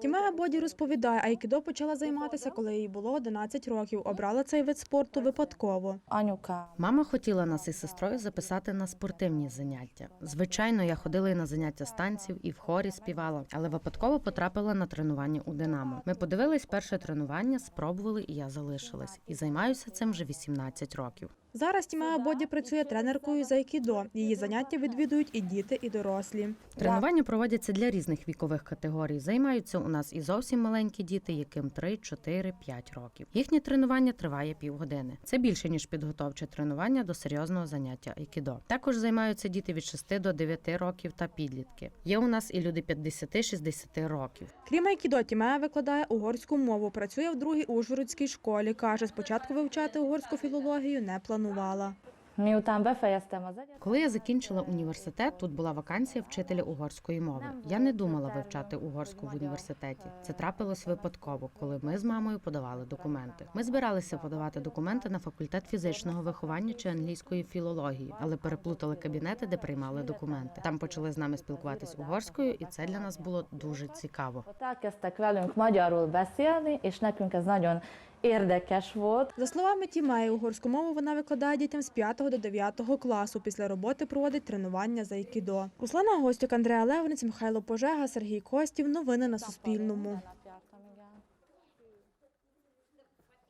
Тімея Боді розповідає, айкідо почала займатися, коли їй було 11 років. Обрала цей вид спорту випадково. Анюка. Мама хотіла нас із сестрою записати на спортивні заняття. Звичайно, я ходила і на заняття з танців, і в хорі співала, але випадково потрапила на тренування у Динамо. Ми подивились перше тренування, спробували, і я залишилась. І займаюся цим вже 18 років. Зараз Тімея Боді працює тренеркою з айкідо. Її заняття відвідують і діти, і дорослі. Тренування проводяться для різних вікових категорій. Займаються у нас і зовсім маленькі діти, яким 3, 4, 5 років. Їхнє тренування триває півгодини. Це більше ніж підготовче тренування до серйозного заняття айкідо. Також займаються діти від 6 до 9 років та підлітки. Є у нас і люди 50-60 років. Крім айкідо, Тімея викладає угорську мову. Працює в другій Ужгородській школі. Каже, спочатку вивчати угорську філологію не планувала. Коли я закінчила університет, тут була вакансія вчителя угорської мови. Я не думала вивчати угорську в університеті. Це трапилось випадково, коли ми з мамою подавали документи. Ми збиралися подавати документи на факультет фізичного виховання чи англійської філології, але переплутали кабінети, де приймали документи. Там почали з нами спілкуватись угорською, і це для нас було дуже цікаво. elkezdtek velünk magyarul beszélni, és nekünk ez nagyon érdekes volt. За словами Тімеї, угорську мову вона викладає дітям з 5 до 9 класу. Після роботи проводить тренування за айкідо. Руслана Гостюк, Андрея Левниць, Михайло Пожега, Сергій Костів. Новини на Суспільному.